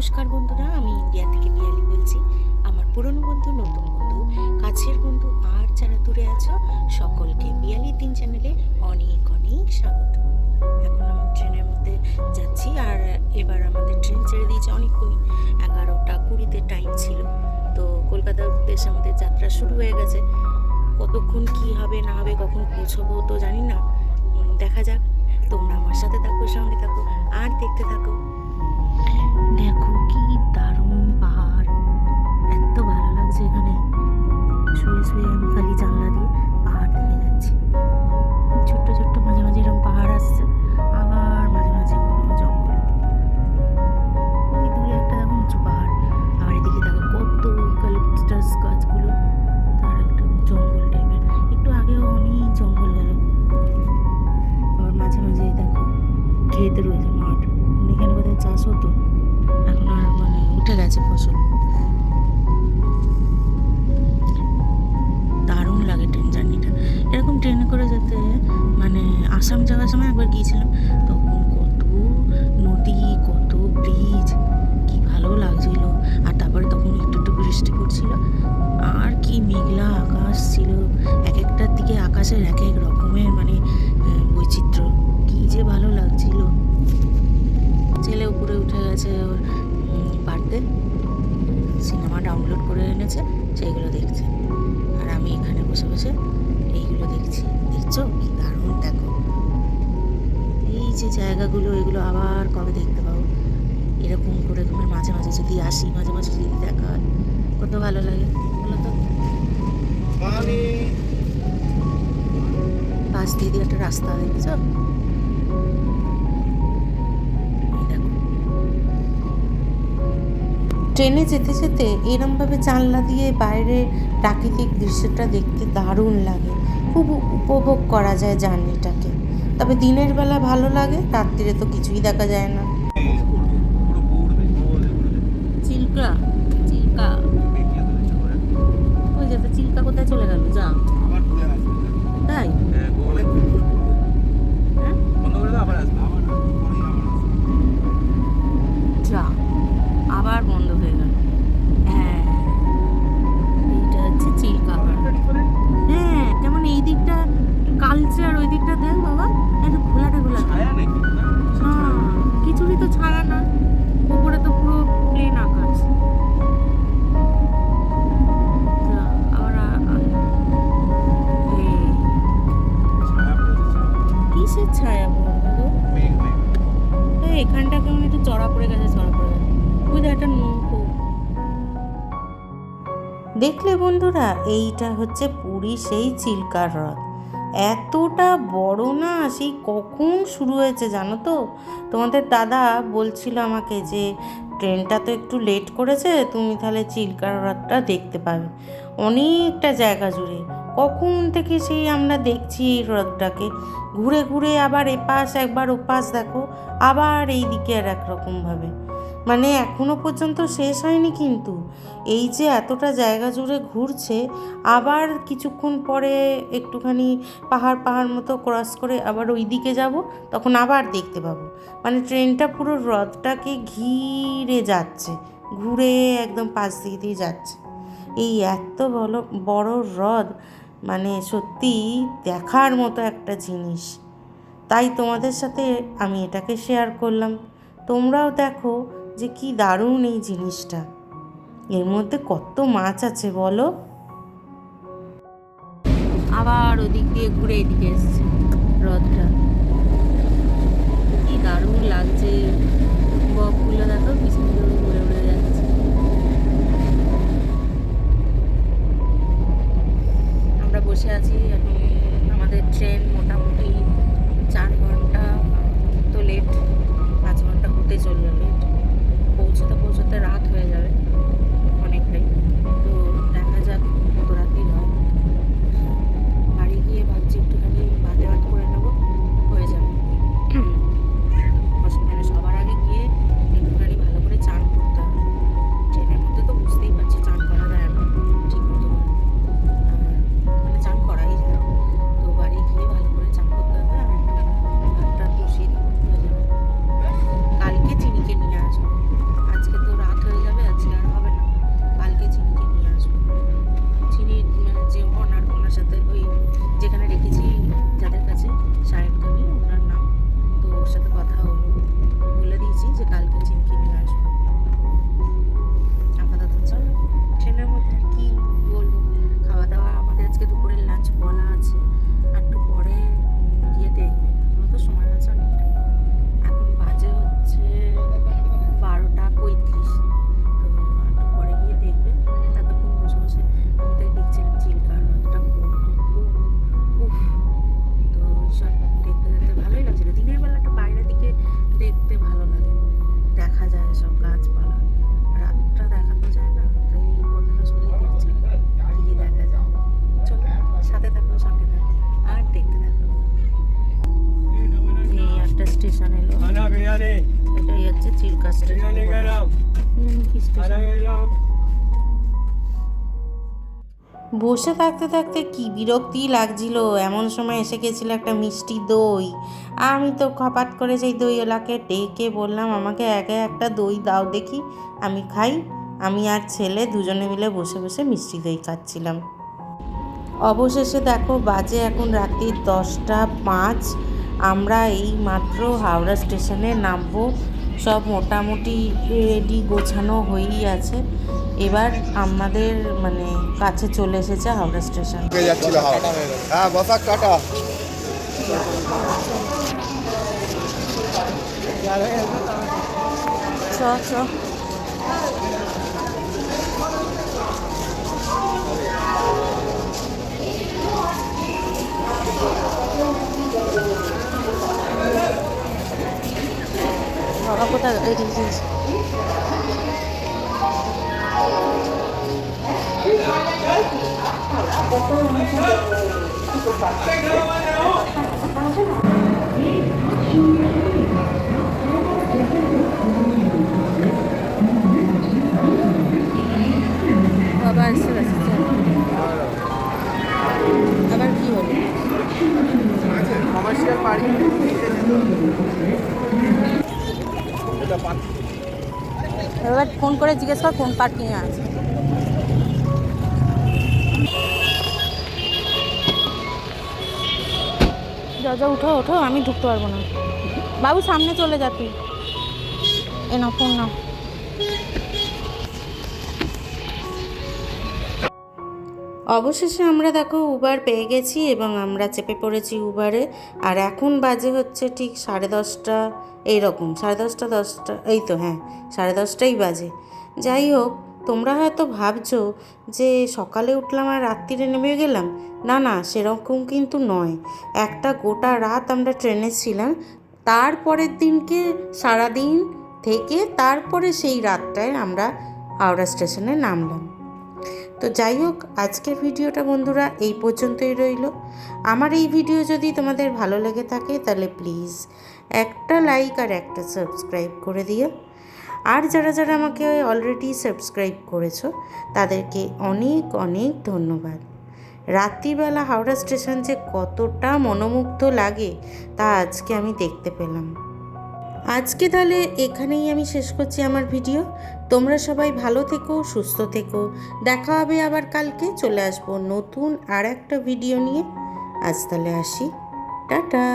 নমস্কার বন্ধুরা, আমি ইন্ডিয়া থেকে পিয়ালি বলছি। আমার পুরনো বন্ধু, নতুন বন্ধু, কাছের বন্ধু আর যারা দূরে আছো, সকলকে পিয়ালি তিন চ্যানেলে অনেক অনেক স্বাগত। এখন আমি ট্রেনের মধ্যে যাচ্ছি আর এবার আমাদের ট্রেন ছেড়ে দিয়েছে অনেকক্ষণই। এগারোটা কুড়িতে টাইম ছিল। তো কলকাতার উদ্দেশ্যে আমাদের যাত্রা শুরু হয়ে গেছে। কতক্ষণ কি হবে, না হবে, কখন পৌঁছবো তো জানি না। দেখা যাক। তোমরা আমার সাথে থাকো সঙ্গে থাকো, আর দেখতে থাকো। দেখো শুয়ে আমি খালি জানলা দিয়ে পাহাড় দেখে যাচ্ছি। ছোট্ট ছোট্ট মাঝে মাঝে এরকম পাহাড় আসছে। আবার মাঝে মাঝে জঙ্গল। দূরে একটা দেখো উঁচু পাহাড়। আর এদিকে দেখো কত ইউক্যালিপটাস গাছগুলো। তার একটা জঙ্গল টাইপের একটু আগেও অনেক জঙ্গল গেল। আবার মাঝে মাঝে দেখো ক্ষেত রয়েছে মাঠ। এখানে বোধহয় চাষ হতো। এখন আর মানে উঠে গেছে ফসল। আসাম যাওয়ার সময় একবার গিয়েছিলাম, তখন কত নদী, কত ব্রিজ কি ভালো লাগছিল। আর তারপরে তখন একটু একটু বৃষ্টি পড়ছিল, আর কি মেঘলা আকাশ ছিল। এক একটার দিকে আকাশের এক এক রকমের মানে বৈচিত্র্য। কি যে ভালো লাগছিল। ছেলে উপরে উঠে গেছে ওর পারতে সিনেমা ডাউনলোড করে এনেছে, সেইগুলো দেখছে। আর আমি এখানে বসে বসে এইগুলো দেখছি। দেখছ? কি দারুণ, দেখো। এই যে জায়গাগুলো এগুলো আবার কবে দেখতে পাবো? এরকম করে তোমার মাঝে মাঝে যদি আসি মাঝে মাঝে যদি দেখা হয় কত ভালো লাগে বলো তো? পাশ দিয়ে দিয়ে একটা রাস্তা দেখেছ? ট্রেনে যেতে যেতে এরমভাবে জানলা দিয়ে বাইরে প্রাকৃতিক দৃশ্যটা দেখতে দারুণ লাগে। খুব উপভোগ করা যায় জার্নিটাকে তবে দিনের বেলা ভালো লাগে রাত্রিরে তো কিছুই দেখা যায় না। চিল্কা চিল্কা। ওই যে চিল্কা কোথায় চলে গেল? যা। কিসের ছায়া এই, এখানটা কেমন? একটু চড়া পড়ে গেছে, চড়া পড়ে গেছে। একটা নৌকো। দেখলে বন্ধুরা, এইটা হচ্ছে পুরী সেই চিল্কার হ্রদ। এতটা বড় না, সেই কখন শুরু হয়েছে জানো তো? তোমাদের দাদা বলছিল আমাকে যে, ট্রেনটা তো একটু লেট করেছে, তুমি তাহলে চিল্কার হ্রদটা দেখতে পাবে। অনেকটা জায়গা জুড়ে। কখন থেকে সেই আমরা দেখছি এই হ্রদটাকে? ঘুরে ঘুরে আবার এপাশ, একবার ওপাশ দেখো, আবার এই দিকে আর একরকমভাবে। মানে এখনও পর্যন্ত শেষ হয়নি কিন্তু। এই যে এতটা জায়গা জুড়ে ঘুরছে, আবার কিছুক্ষণ পরে একটুখানি পাহাড় পাহাড় মতো ক্রস করে আবার ওই দিকে যাব, তখন আবার দেখতে পাবো। মানে ট্রেনটা পুরো হ্রদটাকে ঘিরে যাচ্ছে, ঘুরে একদম পাশ দিকে দিয়ে যাচ্ছে। এই এত বড় বড় হ্রদ মানে সত্যি দেখার মতো একটা জিনিস। তাই তোমাদের সাথে আমি এটাকে শেয়ার করলাম। তোমরাও দেখো যে কি দারুণ এই জিনিসটা। এর মধ্যে কত মাছ আছে বলো? আবার ওদিক দিয়ে ঘুরে এদিকে এসছে হ্রদটা কি দারুণ লাগছে। বকগুলো দেখো কি বসে আছি এখন বসে। থাকতে থাকতে কি বিরক্তি লাগছিল। এমন সময় এসে গেছিল একটা মিষ্টি দই। আমি তো খপাট করে সেই দইওয়ালাকে ডেকে বললাম আমাকে একে একটা দই দাও দেখি আমি খাই। আমি আর ছেলে দুজনে মিলে বসে বসে মিষ্টি দই খাচ্ছিলাম। অবশেষে দেখো বাজে এখন রাত্রি দশটা পাঁচ। আমরা এই মাত্র হাওড়া স্টেশনে নামবো। সব মোটামুটি রেডি গোছানো হয়েই আছে। এবার আমাদের মানে কাছে চলে এসেছে হাওড়া স্টেশন। হ্যাঁ চ চ। বাবা কোথায় এসে গেছে চল। আবার কি হলো এবার ফোন করে জিজ্ঞেস কর কোন পার্কিংয়ে আছে। যা যা, উঠো ওঠো আমি ঢুকতে পারব না। বাবু, সামনে চলে যা তুই। এ না ফোন নাও। অবশেষে আমরা দেখো উবার পেয়ে গেছি এবং আমরা চেপে পড়েছি উবারে আর এখন বাজে হচ্ছে ঠিক সাড়ে দশটা, এইরকম, সাড়ে দশটা দশটা, এই তো হ্যাঁ সাড়ে দশটাই বাজে। যাই হোক, তোমরা হয়তো ভাবছ যে সকালে উঠলাম আর রাত্রিরে নেমে গেলাম। না না, সেরকম কিন্তু নয়। একটা গোটা রাত আমরা ট্রেনে ছিলাম। তারপরের দিনকে সারাদিন থেকে তারপরে সেই রাতটায় আমরা হাওড়া স্টেশনে নামলাম। তো যাই হোক, আজকের ভিডিওটা বন্ধুরা এই পর্যন্তই রইল। আমার এই ভিডিও যদি তোমাদের ভালো লেগে থাকে, তাহলে প্লিজ একটা লাইক আর একটা সাবস্ক্রাইব করে দিও। আর যারা যারা আমাকে অলরেডি সাবস্ক্রাইব করেছ, তাদেরকে অনেক অনেক ধন্যবাদ। রাত্রিবেলা হাওড়া স্টেশন যে কতটা মনোমুগ্ধ লাগে, তা আজকে আমি দেখতে পেলাম। আজকে তাহলে এখানেই আমি শেষ করছি আমার ভিডিও। তোমরা সবাই ভালো থেকো, সুস্থ থেকো। দেখা হবে আবার কালকে। চলে আসব নতুন আর একটা ভিডিও নিয়ে। আজ তাহলে আসি। টাটা!